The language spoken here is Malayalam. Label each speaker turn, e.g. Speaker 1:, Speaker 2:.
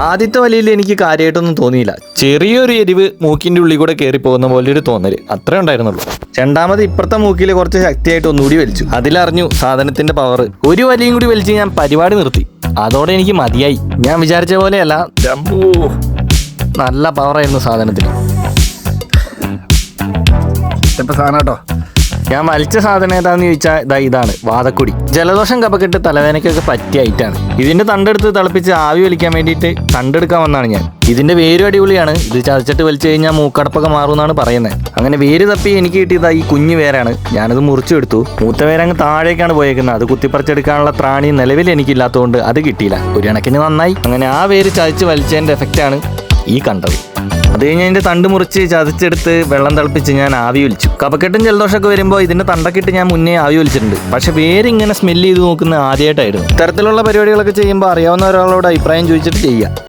Speaker 1: ആദ്യത്തെ വലിയിൽ എനിക്ക് കാര്യമായിട്ടൊന്നും തോന്നിയില്ല. ചെറിയൊരു എരിവ് മൂക്കിന്റെ ഉള്ളിൽ കൂടെ കയറി പോകുന്ന പോലെ ഒരു തോന്നൽ അത്രേ ഉണ്ടായിരുന്നുള്ളൂ. രണ്ടാമത് ഇപ്പുറത്തെ മൂക്കിൽ കുറച്ച് ശക്തിയായിട്ട് ഒന്നുകൂടി വലിച്ചു. അതിലറിഞ്ഞു സാധനത്തിന്റെ പവർ ഒരു വലിയും കൂടി വലിച്ച് ഞാൻ പരിപാടി നിർത്തി. അതോടെ എനിക്ക് മതിയായി. ഞാൻ വിചാരിച്ച പോലെയല്ല. നല്ല പവറായിരുന്നു സാധനത്തിന്.
Speaker 2: സാധനം കേട്ടോ.
Speaker 1: ഞാൻ വലിച്ച സാധനം ഏതാന്ന് ചോദിച്ചാൽ ഇതാ ഇതാണ് വാതക്കുടി. ജലദോഷം കപക്കെട്ട് തലവേദനയ്ക്കൊക്കെ പറ്റിയ ഐറ്റാണ് ഇതിന്റെ തണ്ടെടുത്ത് തിളപ്പിച്ച് ആവി വലിക്കാൻ വേണ്ടിയിട്ട് തണ്ടെടുക്കാൻ വന്നാണ് ഞാൻ. ഇതിന്റെ വേരും അടിപൊളിയാണ്. ഇത് ചതച്ചിട്ട് വലിച്ചു കഴിഞ്ഞാൽ മൂക്കടപ്പൊക്കെ മാറുമെന്നാണ് പറയുന്നത് അങ്ങനെ വേര് തപ്പി എനിക്ക് കിട്ടിയതാ ഈ കുഞ്ഞു വേരാണ്. ഞാനത് മുറിച്ചെടുത്തു മൂത്ത വേരങ്ങ് താഴേക്കാണ് പോയേക്കുന്നത്. അത് കുത്തിപ്പറിച്ചെടുക്കാനുള്ള ത്രാണി നിലവിൽ എനിക്കില്ലാത്തതുകൊണ്ട് അത് കിട്ടിയില്ല. ഒരു കണക്കിന് നന്നായി. അങ്ങനെ ആ വേര് ചതച്ച് വലിച്ചതിന്റെ എഫക്റ്റാണ് ഈ കണ്ടത്. അത് കഴിഞ്ഞ് അതിന്റെ തണ്ട് മുറിച്ച് ചതച്ചെടുത്ത് വെള്ളം തിളപ്പിച്ച് ഞാൻ ആവി ഒലിച്ചു. കപക്കെട്ടും ജലദോഷമൊക്കെ വരുമ്പോൾ ഇതിന്റെ തണ്ടൊക്കെ ഞാൻ മുന്നേ ആവി ഒലിച്ചിട്ടുണ്ട്. പക്ഷേ വേറെ ഇങ്ങനെ സ്മെല്ല് ചെയ്ത് നോക്കുന്ന ആദ്യമായിട്ടായിരുന്നു ഇത്തരത്തിലുള്ള പരിപാടികളൊക്കെ ചെയ്യുമ്പോൾ അറിയാവുന്ന ഒരാളോട് അഭിപ്രായം ചോദിച്ചിട്ട് ചെയ്യാം.